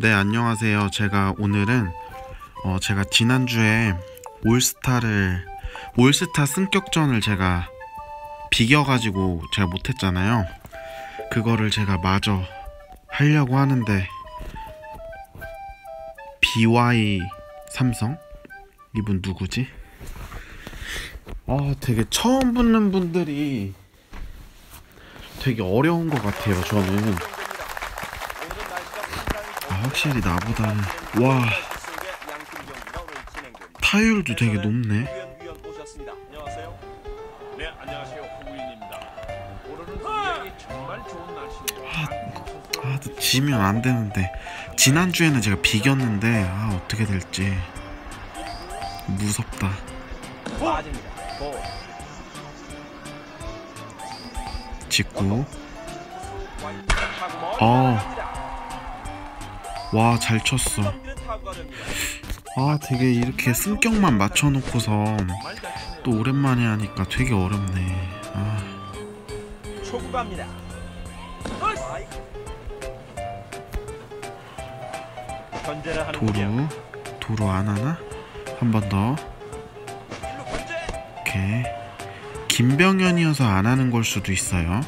네, 안녕하세요. 제가 오늘은 어, 제가 지난주에 올스타를 올스타 승격전을 제가 비겨가지고 제가 못했잖아요. 그거를 제가 마저 하려고 하는데 BY 삼성 이분 누구지? 아, 되게 처음 붙는 분들이 되게 어려운 것 같아요. 저는 아, 확실히 나보다는 와 타율도 되게 높네. 아, 또 지면 안 되는데 지난주에는 제가 비겼는데 아 어떻게 될지 무섭다. 직구 어. 와 잘 쳤어. 아 되게 이렇게 승격만 맞춰놓고서. 또 오랜만에 하니까 되게 어렵네. 아 초구 갑니다. 견제를 하는군요. 도루 도루 안 하나? 한 번 더. 오케이. 김병현이어서 안 하는 걸 수도 있어요.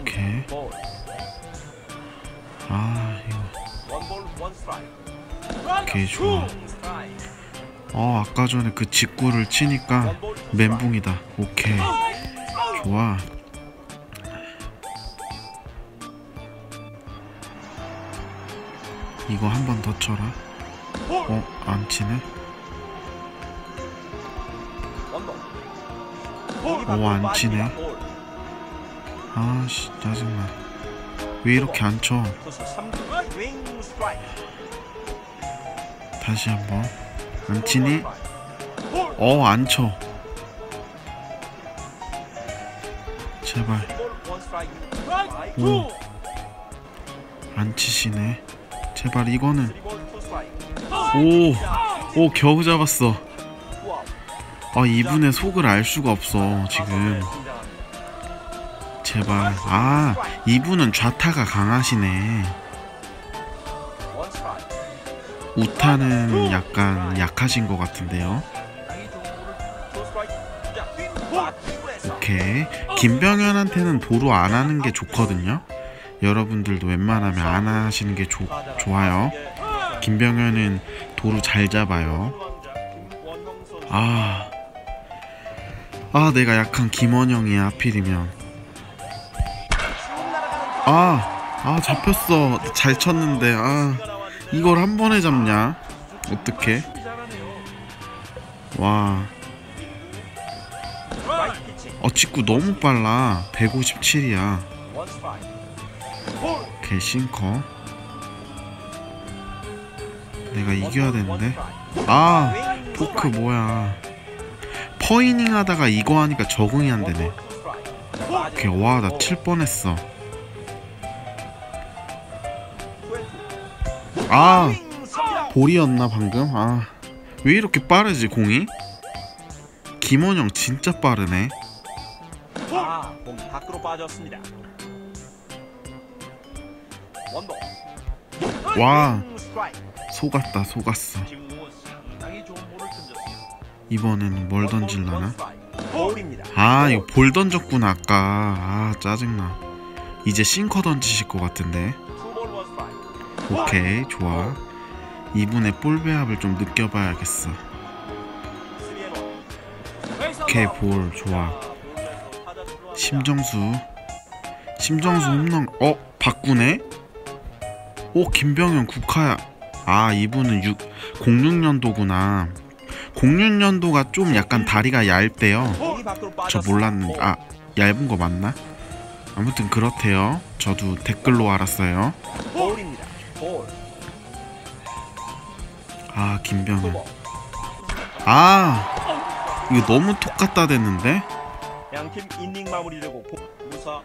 오케이. 오케이 좋아. 어 아까 전에 그 직구를 치니까 멘붕이다. 오케이 좋아. 이거 한 번 더 쳐라. 어 안 치네. 원볼. 오, 안 치네. 볼. 아씨 짜증나. 왜 이렇게 안 쳐? 다시 한번. 안 치니? 볼. 어안 쳐. 제발. 오. 안 치시네. 제발 이거는. 오, 오 겨우 잡았어. 아 이분의 속을 알 수가 없어 지금. 제발. 아 이분은 좌타가 강하시네. 우타는 약간 약하신 것 같은데요. 오케이. 김병현한테는 도루 안 하는 게 좋거든요. 여러분들도 웬만하면 안 하시는 게 좋, 좋아요. 김병현은 도루 잘 잡아요. 아, 아 내가 약한 김원영이야 하필이면. 아, 아 잡혔어. 잘 쳤는데 아 이걸 한 번에 잡냐? 어떻게? 와. 어 직구 너무 빨라. 157이야. 원 스트라이크. 오케이 싱커. 내가 이겨야 되는데. 아, 포크 뭐야? 퍼이닝 하다가 이거 하니까 적응이 안 되네. 오케이 와 나 칠 뻔했어. 아 볼이었나 방금? 아 왜 이렇게 빠르지 공이? 김원영 진짜 빠르네. 아, 공 밖으로 빠졌습니다. 원볼. 와. 스트라이크. 속았다 속았어. 던졌어요. 이번에는 뭘 던질라나? 아 이거 볼 던졌구나 아까 아 짜증나 이제 싱커 던지실 것 같은데. 오케이 좋아 이분의 볼 배합을 좀 느껴봐야겠어 오케이 볼 좋아 심정수 심정수 홈런 어 바꾸네 오 김병현 국화야 아 이분은 6 06년도구나 06년도가 좀 약간 다리가 얇대요 저. 몰랐는데 아 얇은 거 맞나? 아무튼 그렇대요. 저도 댓글로 알았어요. 아 김병현. 아 이거 너무 톡 갖다 댔는데? 양팀 이닝 마무리되고 보- 무사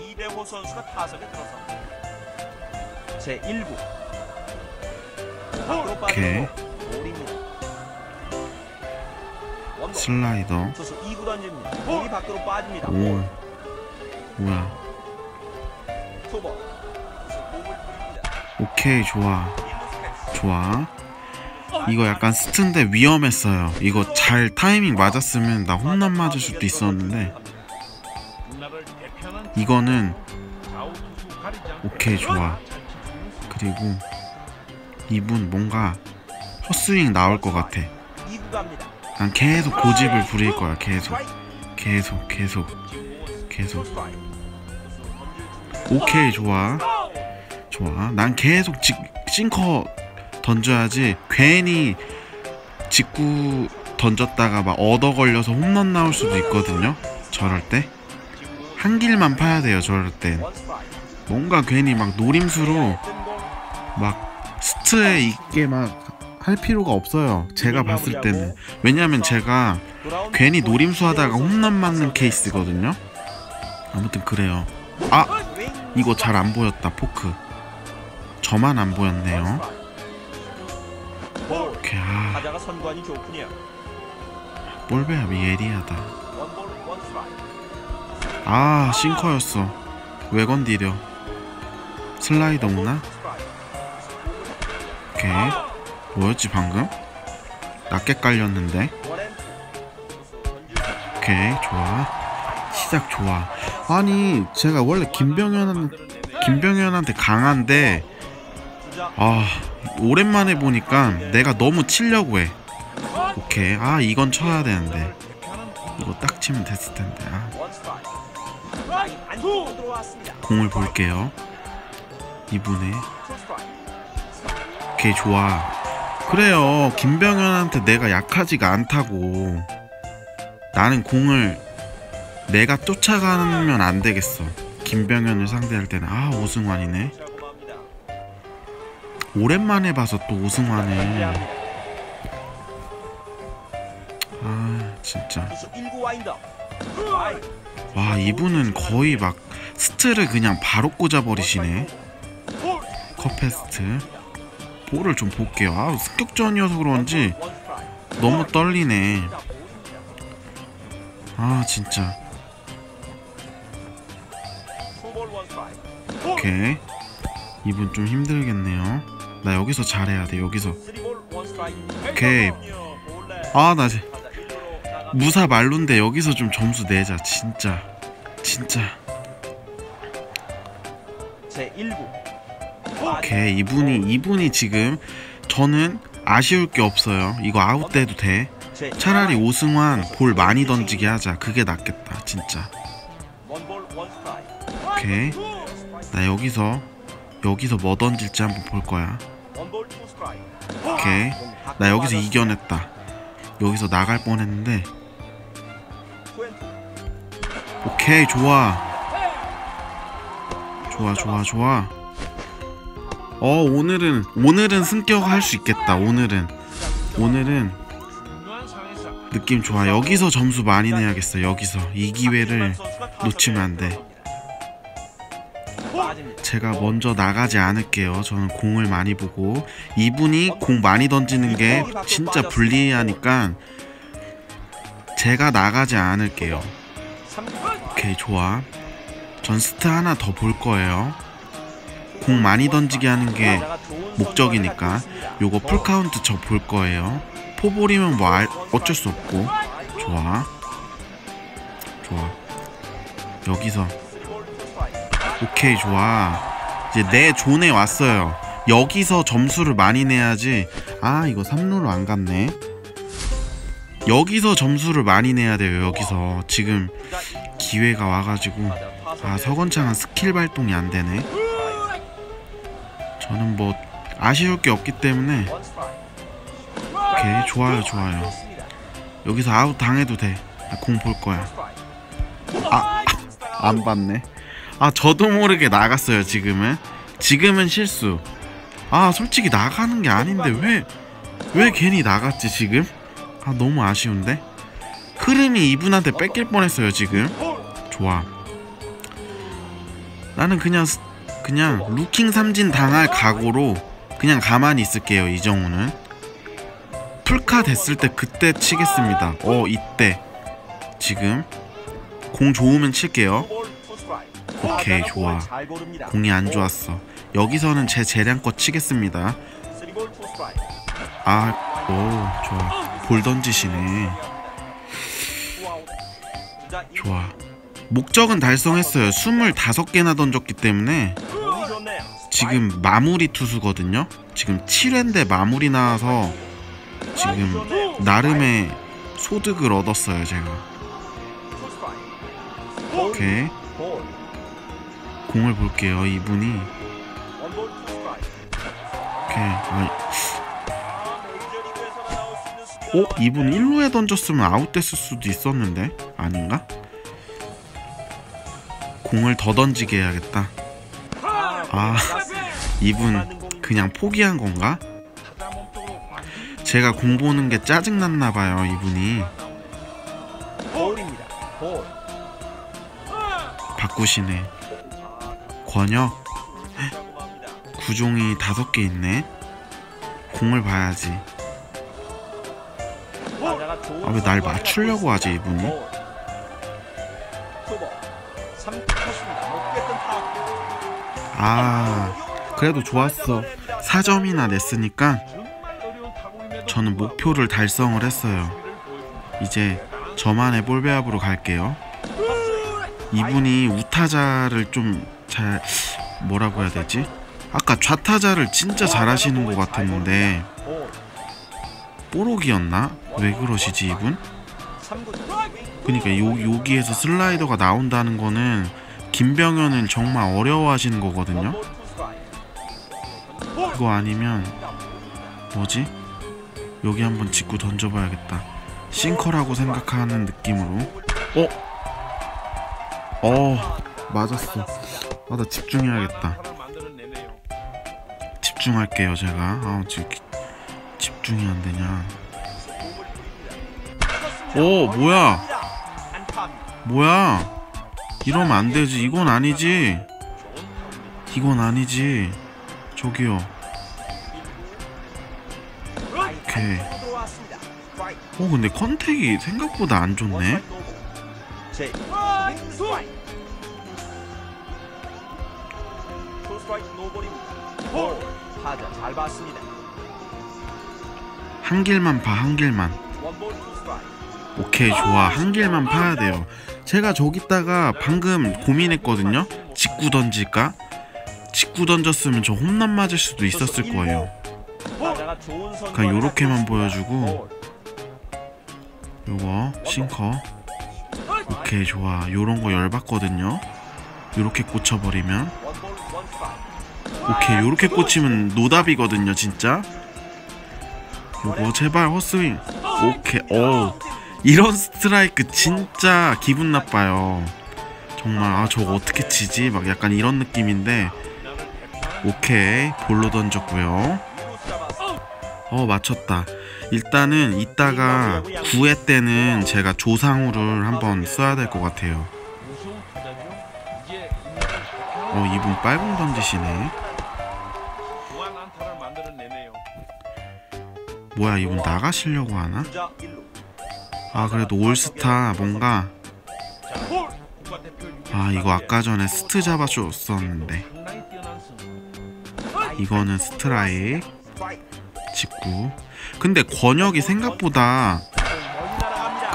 이대호 선수가 타석에 들어섭니다. 제 1구 밖으로 오케이. 슬라이더. 투수 2구 던집니다. 볼이 밖으로 빠집니다. 오볼 뭐야? 몸을 오케이 좋아. 좋아. 이거 약간 스트인데 위험했어요. 이거 잘 타이밍 맞았으면 나 홈런 맞을 수도 있었는데. 이거는 오케이 좋아. 그리고 이분 뭔가 헛스윙 나올 것 같아. 2구 갑니다. 난 계속 고집을 부릴 거야 계속. 계속 계속. 계속. 오케이 좋아 좋아. 난 계속 직, 싱커 던져야지 괜히 직구 던졌다가 막 얻어 걸려서 홈런 나올 수도 있거든요. 저럴 때. 한 길만 파야 돼요 저럴 땐. 뭔가 괜히 막 노림수로 막 스트에 있게 막 할 필요가 없어요 제가 봤을 때는. 왜냐면 제가 괜히 노림수 하다가 홈런 맞는 케이스거든요. 아무튼 그래요. 아! 이거 잘 안 보였다 포크 저만 안 보였네요. 오케이 아. 볼베야 예리하다. 아 싱커였어. 왜 건드려? 슬라이더 오나? 오케이. 뭐였지 방금? 낮게 깔렸는데? 오케이 좋아. 시작 좋아. 아니 제가 원래 김병현 김병현한테 강한데 아 오랜만에 보니까 내가 너무 치려고 해. 오케이. 아 이건 쳐야 되는데. 이거 딱 치면 됐을 텐데. 아. 공을 볼게요. 이분의. 오케이 좋아. 그래요. 김병현한테 내가 약하지가 않다고. 나는 공을 내가 쫓아가면 안 되겠어. 김병현을 상대할 때는. 아 오승환이네 오랜만에 봐서 또 오승환을 아 진짜. 1구 와인더. 와 이분은 거의 막 스트를 그냥 바로 꽂아버리시네. 컵페스트. 볼을 좀 볼게요. 아 습격전이어서 그런지 너무 떨리네. 아 진짜. 오케이. 이분 좀 힘들겠네요 나 여기서 잘해야 돼 여기서. 오케이. 아나 무사 말론데 여기서 좀 점수 내자 진짜. 진짜. 제 1구. 오케이. 이분이 이분이 지금 저는 아쉬울 게 없어요. 이거 아웃돼도 돼. 차라리 오승환 볼 많이 던지게 하자. 그게 낫겠다 진짜. 오케이. 나 여기서 여기서 뭐 던질지 한번 볼 거야. 오케이. 나 여기서 이겨냈다. 여기서 나갈 뻔했는데. 오케이 좋아. 좋아 좋아 좋아. 어 오늘은 오늘은 승격 할 수 있겠다 오늘은. 오늘은 느낌 좋아. 여기서 점수 많이 내야겠어 여기서. 이 기회를 놓치면 안돼 제가 먼저 나가지 않을게요. 저는 공을 많이 보고 이분이 공 많이 던지는 게 진짜 불리하니까 제가 나가지 않을게요. 오케이 좋아. 전 스트 하나 더 볼 거예요. 공 많이 던지게 하는 게 목적이니까 요거 풀카운트 저 볼 거예요. 포볼이면 뭐 알, 어쩔 수 없고. 좋아. 좋아. 여기서 오케이 좋아. 이제 내 존에 왔어요. 여기서 점수를 많이 내야지. 아 이거 3루로 안 갔네. 여기서 점수를 많이 내야 돼요 여기서. 지금 기회가 와가지고. 아 서건창은 스킬 발동이 안 되네. 저는 뭐 아쉬울 게 없기 때문에. 오케이 좋아요 좋아요. 여기서 아웃 당해도 돼공 볼 거야. 아 안 봤네 아 저도 모르게 나갔어요 지금은. 지금은 실수. 아 솔직히 나가는 게 아닌데 왜 왜 괜히 나갔지 지금? 아 너무 아쉬운데? 흐름이 이분한테 뺏길 뻔했어요 지금. 좋아. 나는 그냥 스- 그냥 루킹 삼진 당할 각오로 그냥 가만히 있을게요 이정우는. 풀카 됐을 때 그때 치겠습니다. 어 이때. 지금. 공 좋으면 칠게요 오케이 좋아 공이 안 좋았어 여기서는 제 재량껏 치겠습니다. 3볼 2 스트라이크. 아, 오, 좋아. 볼 던지시네. 2아웃. 주자 1루. 좋아. 목적은 달성했어요. 25개나 던졌기 때문에. 지금 마무리 투수거든요. 지금 7회인데 마무리 나와서 지금 나름의 소득을 얻었어요, 제가. 2 스트라이크. 오케이. 볼. 공을 볼게요. 이분이. 원볼 2 스트라이크. 오케이. 어? 이분 1루에 던졌으면 아웃됐을 수도 있었는데 아닌가? 공을 더 던지게 해야겠다. 아, 이분 그냥 포기한 건가? 제가 공 보는 게 짜증 났나 봐요, 이분이. 바꾸시네. 성공합니다. 구종이 다섯 개 있네. 공을 봐야지. 아, 왜 날 맞추려고 하지, 이분이? 볼. 투볼. 3 쳤습니다. 높게 뜬 타구. 아, 그래도 좋았어. 4점이나 냈으니까 저는 목표를 달성을 했어요. 이제 저만의 볼배합으로 갈게요. 이분이 우타자를 좀 잘 뭐라고 해야 되지? 아까 좌타자를 진짜 잘하시는 것 같았는데 볼. 뽀록이었나? 왜 그러시지 이분? 3구. 그러니까 요, 여기에서 슬라이더가 나온다는 거는 김병현을 정말 어려워하시는 거거든요. 그거 아니면 뭐지? 여기 한번 직구 던져봐야겠다. 싱커라고 생각하는 느낌으로. 어? 어 맞았어. 아 나 집중해야겠다. 집중할게요 제가. 아 지금 기- 집중이 안 되냐? 오 뭐야? 뭐야? 이러면 안 되지. 이건 아니지. 이건 아니지. 저기요. 오케이. 어 근데 컨택이 생각보다 안 좋네. 스트라이크 노볼입니다. 볼. 타자 잘 봤습니다. 한 길만 봐, 한 길만. 원볼 투 스트라이크. 오케이, 좋아. 한 길만 파야 돼요. 제가 저기다가 방금 고민했거든요. 직구 던질까? 직구 던졌으면 저 홈런 맞을 수도 있었을 거예요. 타자가 좋은 선수. 그냥 요렇게만 보여주고 요거 싱커. 오케이, 좋아. 요런 거 열받거든요. 요렇게 꽂혀버리면. 오케이 요렇게 꽂히면 노답이거든요 진짜. 요거 제발 헛스윙. 오케이 오 이런 스트라이크 진짜 기분 나빠요. 정말 아 저거 어떻게 치지? 막 약간 이런 느낌인데. 오케이 볼로 던졌고요. 어 맞췄다. 일단은 이따가 9회 때는 제가 조상우를 한번 써야 될 것 같아요. 어 이분 빨공 던지시네 뭐야 이분 나가시려고 하나? 주자 1루. 아 그래도 올스타 뭔가 아 이거 아까 전에 스트 잡아줬었는데 이거는 스트라이크. 직구 근데 권역이 생각보다.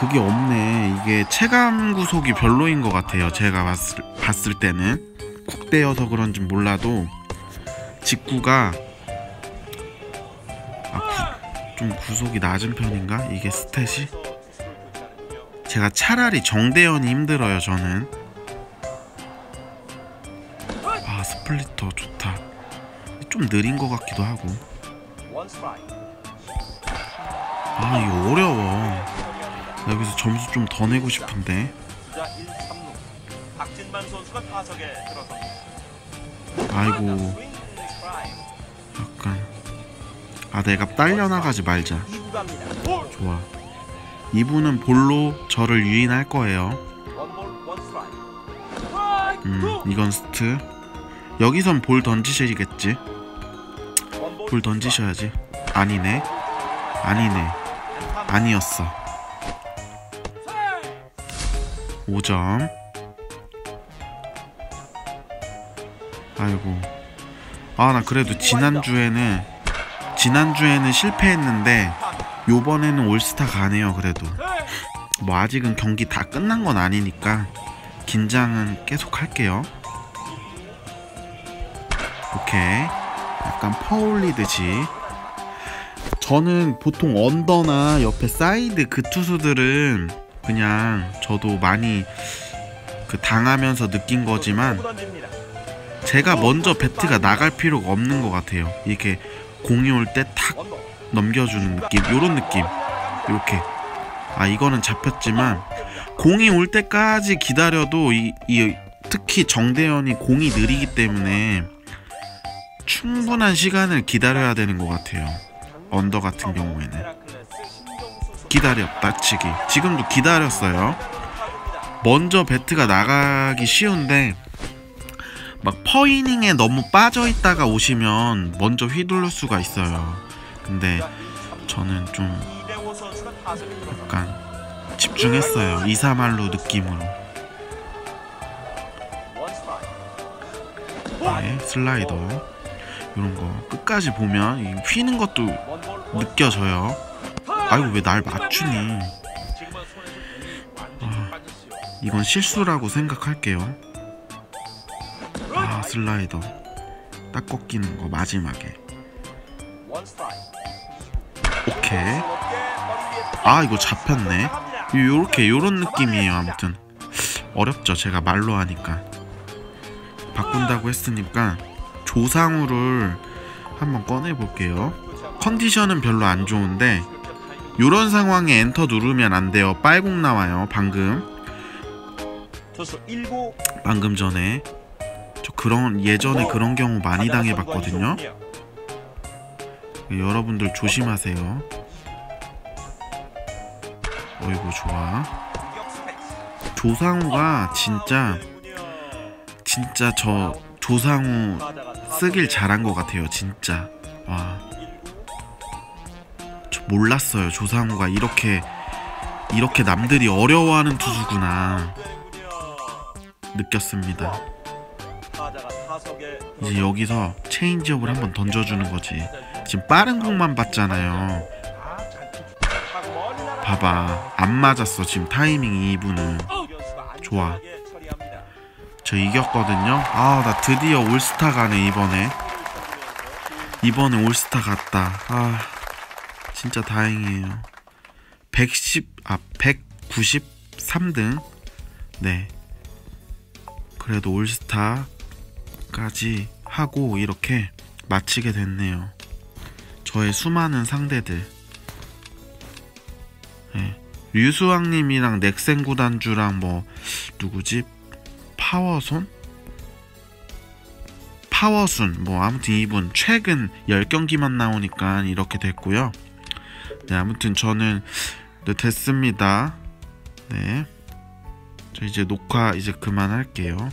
그게 없네 이게 체감 구속이 별로인 것 같아요 제가 봤을, 봤을 때는 국대여서 그런지 몰라도 직구가 좀 구속이 낮은 편인가? 이게 스탯이? 제가 차라리 정대현이 힘들어요 저는 아 스플리터 좋다 좀 느린 것 같기도 하고. 아 이거 어려워 나 여기서 점수 좀 더 내고 싶은데 주자 1, 3루. 박진만 선수가 타석에 들어섭니다. 아이고 아 내가 딸려 나가지 말자. 2구 갑니다. 좋아. 이분은 볼로 저를 유인할 거예요. 음 이건 스트. 여기선 볼 던지셔야겠지. 원볼 볼 던지셔야지. 아니네. 아니네. 아니었어. 5점. 아이고. 아 나 그래도 지난주에는 지난주에는 실패했는데 요번에는 올스타 가네요 그래도 뭐 아직은 경기 다 끝난 건 아니니까 긴장은 계속 할게요 오케이 약간 퍼올리듯이 저는 보통 언더나 옆에 사이드 그 투수들은 그냥 저도 많이 그 당하면서 느낀 거지만. 제가 먼저 배트가 나갈 필요가 없는 것 같아요. 이렇게 공이 올 때 탁. 넘겨주는 느낌, 요런 느낌, 이렇게. 아 이거는 잡혔지만 공이 올 때까지 기다려도 이, 이 특히 정대현이 공이 느리기 때문에 충분한 시간을 기다려야 되는 것 같아요. 언더 같은 경우에는 기다려 따치기. 지금도 기다렸어요. 먼저 배트가 나가기 쉬운데 막 퍼이닝에 너무 빠져 있다가 오시면 먼저 휘둘릴 수가 있어요. 근데 저는 좀 약간 집중했어요. 2, 3할로 느낌으로. 네, 슬라이더. 이런 거 끝까지 보면 이 휘는 것도 느껴져요. 아이고 왜 날 맞추니? 빠졌어요. 이건 실수라고 생각할게요. 아 슬라이더 딱 꺾이는 거 마지막에. 오케이. 아 이거 잡혔네. 요- 요렇게 요런 느낌이에요. 아무튼 어렵죠. 제가 말로 하니까 바꾼다고 했으니까 조상우를 한번 꺼내 볼게요. 컨디션은 별로 안 좋은데 요런 상황에 엔터 누르면 안 돼요. 빨공 나와요. 방금 투수 1구 방금 전에 저 그런 예전에 그런 경우 많이 당해봤거든요. 여러분들 조심하세요. 어이구 좋아. 조상우가 진짜 진짜 저 조상우 쓰길 잘한 것 같아요. 진짜 와. 저 몰랐어요. 조상우가 이렇게 이렇게 남들이 어려워하는 투수구나 느꼈습니다. 이제 여기서 체인지업을 한번 던져주는 거지. 지금 빠른 공만 봤잖아요. 봐봐 안 맞았어 지금 타이밍 이분은 좋아. 저 이겼거든요. 아 나 드디어 올스타 가네 이번에. 이번에 올스타 갔다. 아 진짜 다행이에요. 110, 아 193등. 네. 그래도 올스타 까지 하고 이렇게 마치게 됐네요. 저의 수많은 상대들. 네. 류수왕님이랑 넥센 구단주랑 뭐 누구지? 파워손? 파워순 뭐 아무튼 이분 최근 10경기만 나오니까 이렇게 됐고요. 네 아무튼 저는 네, 됐습니다. 네. 저 이제 녹화 이제 그만할게요.